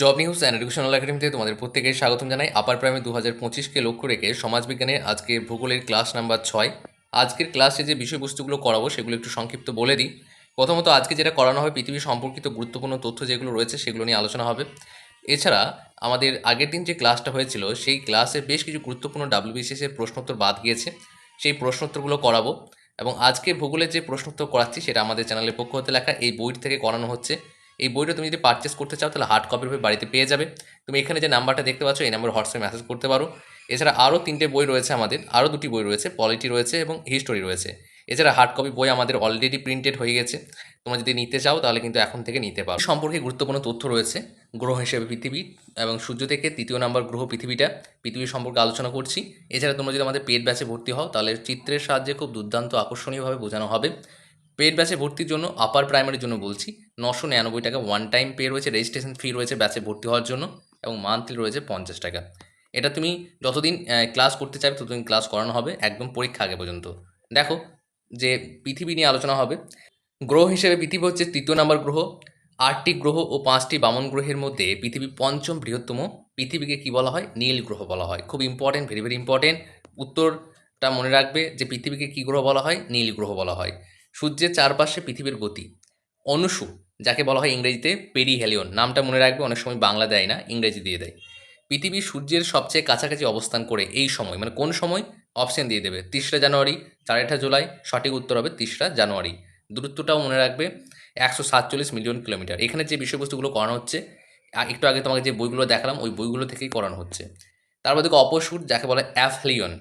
Job news and educational একাডেমিতে তোমাদের প্রত্যেকের স্বাগতম জানাই। আপার প্রাইমে দু হাজার পঁচিশকে লক্ষ্য রেখে সমাজবিজ্ঞানে আজকে ভূগোলের ক্লাস নাম্বার ছয়। আজকের ক্লাসে যে বিষয়বস্তুগুলো করাবো, সেগুলো একটু সংক্ষিপ্ত বলে দিই। প্রথমত, আজকে যেটা করানো হবে পৃথিবী সম্পর্কিত গুরুত্বপূর্ণ তথ্য যেগুলো রয়েছে, সেগুলো নিয়ে আলোচনা হবে। এছাড়া, আমাদের আগের দিন যে ক্লাসটা হয়েছিল, সেই ক্লাসে বেশ কিছু গুরুত্বপূর্ণ ডাব্লিউবিসিএস এর প্রশ্নোত্তর বাদ গিয়েছে। সেই প্রশ্নোত্তরগুলো করাবো। এবং আজকে ভূগোলের যে প্রশ্নোত্তর করাচ্ছি, সেটা আমাদের চ্যানেলের পক্ষ হতে লেখা, এই বইটি থেকে করানো হচ্ছে। এই বইটা তুমি যদি পারচেস করতে চাও, তাহলে হার্ড কপির বই বাড়িতে পেয়ে যাবে। তুমি এখানে যে নাম্বারটা দেখতে পাচ্ছ, এই নাম্বার হোয়াটসঅ্যাপে মেসেজ করতে পারো। এছাড়া আরও তিনটে বই রয়েছে আমাদের আরও দুটি বই রয়েছে পলিটি রয়েছে এবং হিস্টোরি রয়েছে। এছাড়া হার্ড কপি বই আমাদের অলরেডি প্রিন্টেড হয়ে গেছে। তোমরা যদি নিতে চাও, তাহলে কিন্তু এখন থেকে নিতে পারো। সম্পর্কে গুরুত্বপূর্ণ তথ্য রয়েছে, গ্রহ হিসেবে পৃথিবী এবং সূর্য থেকে তৃতীয় নাম্বার গ্রহ পৃথিবীটা, পৃথিবী সম্পর্কে আলোচনা করছি। এছাড়া তোমরা যদি আমাদের পেড ব্যাচে ভর্তি হও, তাহলে চিত্রের সাহায্যে খুব দুর্দান্ত আকর্ষণীয়ভাবে বোঝানো হবে। পেড ব্যাচে ভর্তির জন্য আপার প্রাইমারির জন্য বলছি, নশো নিরানব্বই টাকা ওয়ান টাইম পে রয়েছে রেজিস্ট্রেশন ফি রয়েছে ব্যাচে ভর্তি হওয়ার জন্য, এবং মান্থলি রয়েছে পঞ্চাশ টাকা। এটা তুমি যতদিন ক্লাস করতে চাইবে, ততদিন ক্লাস করানো হবে, একদম পরীক্ষা আগে পর্যন্ত। দেখো যে পৃথিবী নিয়ে আলোচনা হবে। গ্রহ হিসেবে পৃথিবী হচ্ছে তৃতীয় নাম্বার গ্রহ, আটটি গ্রহ ও পাঁচটি বামন গ্রহের মধ্যে পৃথিবী পঞ্চম বৃহত্তম। পৃথিবীকে কি বলা হয়? নীল গ্রহ বলা হয়। খুব ইম্পর্টেন্ট ভেরি ভেরি ইম্পর্টেন্ট উত্তরটা মনে রাখবে যে পৃথিবীকে কী গ্রহ বলা হয়? নীল গ্রহ বলা হয়। সূর্যের চারপাশে পৃথিবীর গতি। অনুসু, যাকে বলা হয় ইংরেজিতে পেরি পেরিহেলিয়ন, নামটা মনে রাখবে, অনেক সময় বাংলা দেয় না, ইংরেজি দিয়ে দেয়। পৃথিবী সূর্যের সবচেয়ে কাছাকাছি অবস্থান করে এই সময় মানে কোন সময়? অপশন দিয়ে দেবে তিসরা জানুয়ারি, চারেটা জুলাই, সঠিক উত্তর হবে তিসরা জানুয়ারি। দূরত্বটাও মনে রাখবে, একশো সাতচল্লিশ মিলিয়ন কিলোমিটার। এখানে যে বিষয়বস্তুগুলো করানো হচ্ছে একটু আগে তোমাকে যে বইগুলো দেখালাম, ওই বইগুলো থেকেই করানো হচ্ছে। তারপর দেখো অপসূর, যাকে বলে অ্যাফলিয়ন,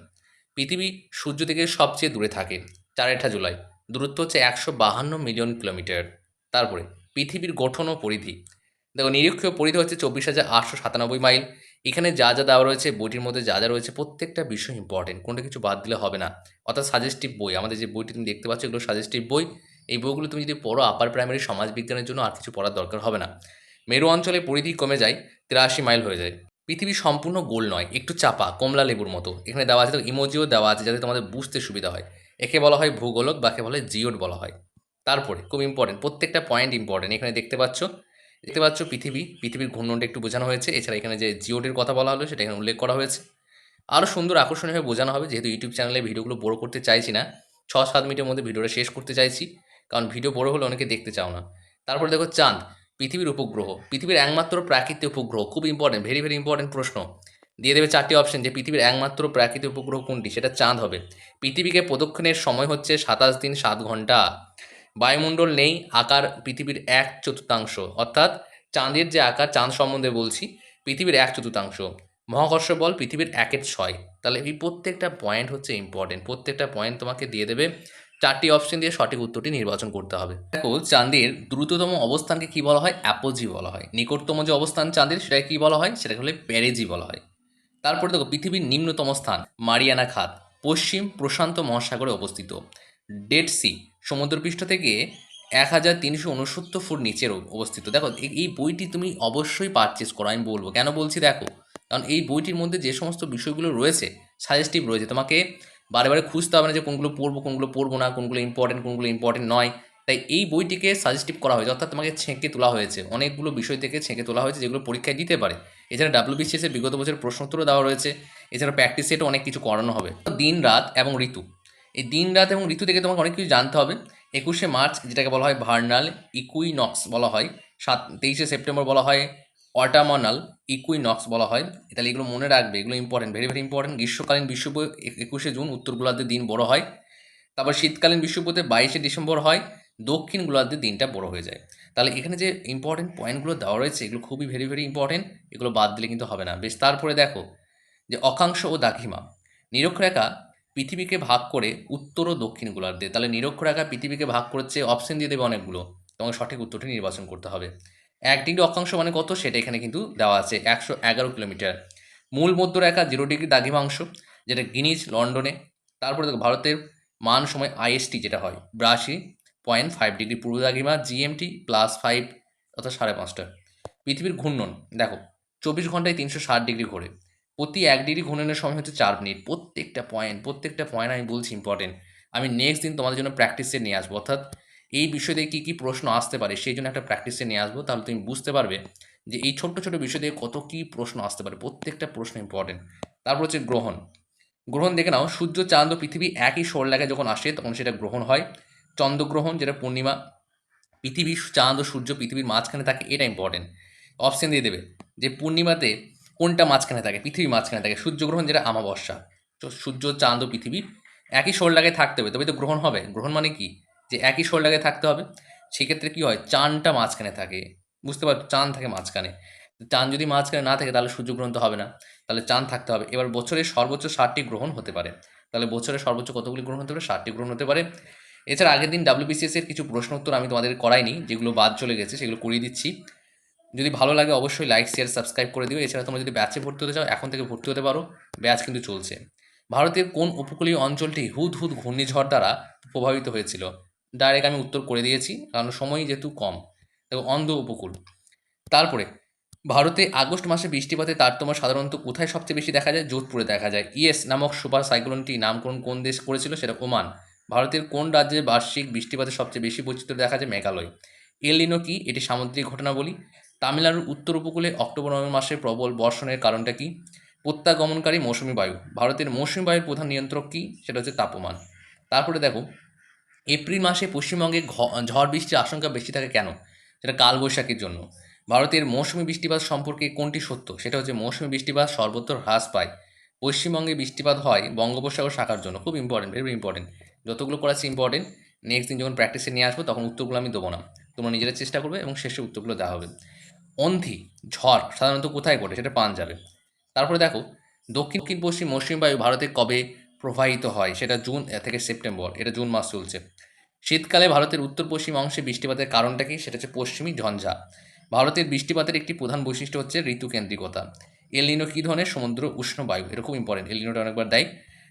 পৃথিবী সূর্য থেকে সবচেয়ে দূরে থাকে, চারেটা জুলাই। দূরত্ব হচ্ছে একশো বাহান্ন মিলিয়ন কিলোমিটার। তারপরে, পৃথিবীর গঠন ও পরিধি। দেখো, নিরীক্ষীয় পরিধি হচ্ছে চব্বিশ হাজার আটশো সাতানব্বই মাইল। এখানে যা যা দেওয়া রয়েছে, বইটির মধ্যে যা যা রয়েছে, প্রত্যেকটা বিষয় ইম্পর্টেন্ট কোনটা কিছু বাদ দিলে হবে না। অর্থাৎ সাজেস্টিভ বই। আমাদের যে বইটি তুমি দেখতে পাচ্ছ, এগুলো সাজেস্টিভ বই। এই বইগুলো তুমি যদি পড়ো আপার প্রাইমারি সমাজ বিজ্ঞানের জন্য, আর কিছু পড়ার দরকার হবে না। মেরু অঞ্চলে পরিধি কমে যায়, তিরাশি মাইল হয়ে যায়। পৃথিবী সম্পূর্ণ গোল নয়, একটু চাপা, কমলা লেবুর মতো। এখানে দেওয়া আছে তো ইমোজিও দেওয়া আছে, যাতে তোমাদের বুঝতে সুবিধা হয়। একে বলা হয় ভূগোলক বা একে বলা হয় জিওড বলা হয়। তারপরে, খুব ইম্পর্টেন্ট প্রত্যেকটা পয়েন্ট ইম্পর্টেন্ট এখানে দেখতে পাচ্ছ দেখতে পাচ্ছ পৃথিবী, পৃথিবীর ঘূর্ণনটা একটু বোঝানো হয়েছে, এছাড়া এখানে যে জিওডের কথা বলা হলো, সেটা এখানে উল্লেখ করা হয়েছে। আরও সুন্দর আকর্ষণীয়ভাবে বোঝানো হবে, যেহেতু ইউটিউব চ্যানেলে ভিডিওগুলো বড় করতে চাইছি না, ছ সাত মিনিটের মধ্যে ভিডিওটা শেষ করতে চাইছি, কারণ ভিডিও বড় হলে অনেকে দেখতে চাও না। তারপরে দেখো চাঁদ, পৃথিবীর উপগ্রহ, পৃথিবীর একমাত্র প্রাকৃতিক উপগ্রহ, খুব ইম্পর্টেন্ট ভেরি ভেরি ইম্পর্টেন্ট প্রশ্ন। দিয়ে দেবে চারটি অপশন যে পৃথিবীর একমাত্র প্রাকৃতিক উপগ্রহ কোনটি? সেটা চাঁদ হবে। পৃথিবীকে প্রদক্ষিণের সময় হচ্ছে সাতাশ দিন সাত ঘণ্টা। বায়ুমণ্ডল নেই, আকার পৃথিবীর এক চতুর্থাংশ। অর্থাৎ চাঁদের যে আকার, চাঁদ সম্বন্ধে বলছি, পৃথিবীর এক চতুর্থাংশ। মহাকর্ষ বল পৃথিবীর একের ছয়। তাহলে এই প্রত্যেকটা পয়েন্ট হচ্ছে ইম্পর্টেন্ট প্রত্যেকটা পয়েন্ট তোমাকে দিয়ে দেবে চারটি অপশন দিয়ে সঠিক উত্তরটি নির্বাচন করতে হবে। দেখো, চাঁদের দ্রুততম অবস্থানকে কি বলা হয়? অ্যাপোজি বলা হয়। নিকটতম যে অবস্থান চাঁদের, সেটাকে কি বলা হয়? সেটাকে হলে প্যারেজি বলা হয়। তারপরে দেখো পৃথিবীর নিম্নতম স্থান, মারিয়ানা খাত, পশ্চিম প্রশান্ত মহাসাগরে অবস্থিত। ডেড সি সমুদ্রপৃষ্ঠ থেকে এক হাজার তিনশো উনসত্তর ফুট নিচের অবস্থিত। দেখো, এই- বইটি তুমি অবশ্যই পারচেস করো, আমি বলব। কেন বলছি দেখো? কারণ এই বইটির মধ্যে যে সমস্ত বিষয়গুলো রয়েছে সাজেস্টিভ রয়েছে। তোমাকে বারে বারে খুঁজতে হবে না যে কোনগুলো পড়ব কোনগুলো পড়ব না, কোনগুলো ইম্পর্টেন্ট কোনগুলো ইম্পর্টেন্ট নয়। তাই এই বইটিকে সাজেস্টিভ করা হয়েছে, অর্থাৎ তোমাকে ছেঁকে তোলা হয়েছে। অনেকগুলো বিষয় থেকে ছেঁকে তোলা হয়েছে, যেগুলো পরীক্ষায় দিতে পারে। এছাড়া ডাব্লিউবিসিএস এর বিগত বছরের প্রশ্নোত্তরও দেওয়া রয়েছে। এছাড়া প্র্যাকটিস সেটও অনেক কিছু করানো হবে। দিন, রাত এবং ঋতু। এই দিন, রাত এবং ঋতু থেকে তোমাকে অনেক কিছু জানতে হবে। একুশে মার্চ, যেটাকে বলা হয় ভার্নাল ইকুইনক্স বলা হয়। সাত, তেইশে সেপ্টেম্বর বলা হয় অটামনাল ইকুইনক্স বলা হয়। তাহলে এগুলো মনে রাখবে, এগুলো ইম্পর্টেন্ট ভেরি ভেরি ইম্পর্টেন্ট গ্রীষ্মকালীন বিশ্ব একুশে জুন, উত্তর গোলার্ধে দিন বড় হয়। তারপর শীতকালীন বিশ্বপতে বাইশে ডিসেম্বর হয়। দক্ষিণ গোলার্ধে দিনটা বড় হয়ে যায়। তাহলে এখানে যে ইম্পর্টেন্ট পয়েন্টগুলো দেওয়া রয়েছে, এগুলো খুবই ভেরি ভেরি ইম্পর্টেন্ট এগুলো বাদ দিলে কিন্তু হবে না। বেশ, তারপরে দেখো, যে অকাংশ ও দাঘিমা নিরক্ষরেখা পৃথিবীকে ভাগ করে উত্তর ও দক্ষিণ গোলার্ধে তাহলে নিরক্ষরেখা পৃথিবীকে ভাগ করেছে অপশন দিয়ে দেবে অনেকগুলো। তোমাকে সঠিক উত্তরটি নির্বাচন করতে হবে। এক ডিগ্রি অক্ষাংশ মানে কত? সেটা এখানে কিন্তু দেওয়া আছে। একশো এগারো কিলোমিটার। মূল মধ্যরেখা জিরো ডিগ্রি দাঘিমাংশ যেটা গিনিজ লন্ডনে। তারপরে দেখো, ভারতের মান সময় আইএসটি যেটা হয়, বিরাশি। পয়েন্ট ফাইভ ডিগ্রি পূর্ব দাগিমা জিএমটি প্লাস ফাইভ অর্থাৎ সাড়ে পাঁচটা। পৃথিবীর ঘূর্ণন, দেখো, চব্বিশ ঘন্টায় তিনশো ষাট ডিগ্রি ঘোরে। প্রতি এক ডিগ্রি ঘূর্ণনের সময় হচ্ছে চার মিনিট। প্রত্যেকটা পয়েন্ট প্রত্যেকটা পয়েন্ট আমি বলছি ইম্পর্টেন্ট আমি নেক্সট দিন তোমাদের জন্য প্র্যাকটিসে নিয়ে আসব। অর্থাৎ এই বিষয় থেকে কী কী প্রশ্ন আসতে পারে, সেই জন্য একটা প্র্যাকটিসে নিয়ে আসব। তাহলে তুমি বুঝতে পারবে যে এই ছোট্ট ছোট বিষয় দিয়ে কত কী প্রশ্ন আসতে পারে। প্রত্যেকটা প্রশ্ন ইম্পর্টেন্ট তারপর হচ্ছে গ্রহণ। গ্রহণ দেখে নাও, সূর্য, চাঁদ ও পৃথিবী একই সরলাগায় যখন আসে, তখন সেটা গ্রহণ হয়। চন্দ্রগ্রহণ, যেটা পূর্ণিমা, পৃথিবী, চাঁদ ও সূর্য পৃথিবীর মাঝখানে থাকে, এটা ইম্পর্টেন্ট অপশন দিয়ে দেবে যে পূর্ণিমাতে কোনটা মাঝখানে থাকে পৃথিবী মাঝখানে থাকে, সূর্যগ্রহণ, যেটা আমাবস্যা। তো সূর্য, চাঁদ ও পৃথিবী একই সরলাগায় থাকতে হবে, তবে তো গ্রহণ হবে। গ্রহণ মানে কি? যে একই সরলাগায় থাকতে হবে, সেক্ষেত্রে কী হয়? চাঁদটা মাঝখানে থাকে, বুঝতে পারছ? চাঁদ থাকে মাঝখানে। চাঁদ যদি মাঝখানে না থাকে, তাহলে সূর্যগ্রহণ তো হবে না। তাহলে চাঁদ থাকতে হবে। এবার বছরে সর্বোচ্চ ষাটটি গ্রহণ হতে পারে। তাহলে বছরে সর্বোচ্চ কতগুলি গ্রহণ হতে পারে? ষাটটি গ্রহণ হতে পারে। এছাড়া আগের দিন ডাব্লিউবিসিএস এর কিছু প্রশ্ন উত্তর আমি তোমাদের করাইনি, যেগুলো বাদ চলে গেছে, সেগুলো করিয়ে দিচ্ছি। যদি ভালো লাগে অবশ্যই লাইক শেয়ার সাবস্ক্রাইব করে দিও। এছাড়া তোমরা যদি ব্যাচে ভর্তি হতে চাও, এখন থেকে ভর্তি হতে পারো। ব্যাচ কিন্তু চলছে। ভারতের কোন উপকূলীয় অঞ্চলটি হুদ হুদ ঘূর্ণিঝড় দ্বারা প্রভাবিত হয়েছিল? ডাইরেক্ট আমি উত্তর করে দিয়েছি, কারণ সময় যেহেতু কম। দেখো, অন্ধ উপকূল। তারপরে, ভারতে আগস্ট মাসে বৃষ্টিপাতের তারতম্য সাধারণত কোথায় সবচেয়ে বেশি দেখা যায়? যোধপুরে দেখা যায়। ইয়েস নামক সুপার সাইক্লোনটি নামকরণ কোন দেশ করেছিল? সেটা ওমান। ভারতের কোন রাজ্যে বার্ষিক বৃষ্টিপাতের সবচেয়ে বেশি বৈচিত্র্য দেখা যায়? মেঘালয়। এলিনো কি এটি সামুদ্রিক ঘটনা বলি তামিলনাড়ুর উত্তর উপকূলে অক্টোবর, নভেম্বর মাসে প্রবল বর্ষণের কারণটা কি? প্রত্যাগমনকারী মৌসুমি বায়ু। ভারতের মৌসুমি বায়ুর প্রধান নিয়ন্ত্রক কী? সেটা হচ্ছে তাপমান। তারপরে দেখো, এপ্রিল মাসে পশ্চিমবঙ্গে ঝড় বৃষ্টির আশঙ্কা বেশি থাকে কেন? সেটা কালবৈশাখীর জন্য। ভারতের মৌসুমি বৃষ্টিপাত সম্পর্কে কোনটি সত্য? সেটা হচ্ছে মৌসুমি বৃষ্টিপাত সর্বত্র হ্রাস পায়। পশ্চিমবঙ্গে বৃষ্টিপাত হয় বঙ্গোপসাগর শাখার জন্য। খুব ইম্পর্টেন্ট ভেরি ইম্পর্টেন্ট যতগুলো করাচ্ছে ইম্পর্টেন্ট নেক্সট দিন যখন প্র্যাকটিসে নিয়ে আসব, তখন উত্তরগুলো আমি দেবো না। তোমরা নিজেরা চেষ্টা করবে এবং শেষে উত্তরগুলো দেওয়া হবে। অন্ধি, ঝড়, সাধারণত কোথায় ঘটে? সেটা পাঞ্জাবে। তারপরে দেখো, দক্ষিণ দক্ষিণ, পশ্চিম মৌসুমী বায়ু ভারতে কবে প্রবাহিত হয়? সেটা জুন থেকে সেপ্টেম্বর। এটা জুন মাস চলছে। শীতকালে ভারতের উত্তর পশ্চিম অংশে বৃষ্টিপাতের কারণটা কি? সেটা হচ্ছে পশ্চিমী ঝঞ্ঝা। ভারতের বৃষ্টিপাতের একটি প্রধান বৈশিষ্ট্য হচ্ছে ঋতুকেন্দ্রিকতা এলিনো কী ধরনের? সমুদ্র উষ্ণ বায়ু। খুব ইম্পর্টেন্ট এলিনোটা অনেকবার দেয়।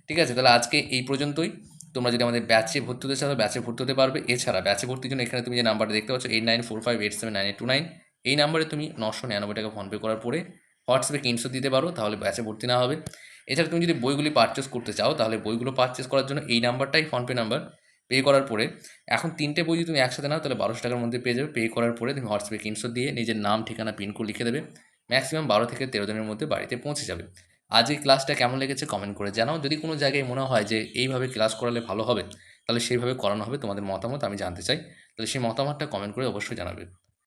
ঠিক আছে? তাহলে আজকে এই পর্যন্তই। তোমরা যদি আমাদের ব্যাচে ভর্তি হতে চাও ব্যাচে ভর্তি হতে পারবে। এছাড়া ব্যাচে ভর্তির জন্য এখানে তুমি যে নাম্বারটা দেখতে পাচ্ছ eight nine four five eight seven nine eight two nine এই নাম্বারে তুমি নশো নিরানব্বই টাকা ফোনপে করার পরে হোয়াটসঅ্যাপে কিনশো দিতে পারো, তাহলে ব্যাচে ভর্তি না হবে। এছাড়া তুমি যদি বইগুলি পারচেস করতে চাও, তাহলে বইগুলো পারচেস করার জন্য এই নাম্বারটাই ফোনপে নাম্বার পে করার পরে, এখন তিনটে বই যদি তুমি একসাথে নাও, তাহলে বারোশো টাকার মধ্যে পেয়ে যাবে। পে করার পরে তুমি হোয়াটসঅ্যাপে কিনশো দিয়ে নিজের নাম, ঠিকানা পিনকোড লিখে দেবে। ম্যাক্সিমাম বারো থেকে তেরো দিনের মধ্যে বাড়িতে পৌঁছে যাবে। আজ এই ক্লাসটা কেমন লেগেছে কমেন্ট করে জানাও। যদি কোনো জায়গায় মনে হয় যে এইভাবে ক্লাস করালে ভালো হবে, তাহলে সেইভাবে করানো হবে। তোমাদের মতামত আমি জানতে চাই। তাহলে সেই মতামতটা কমেন্ট করে অবশ্যই জানাবে।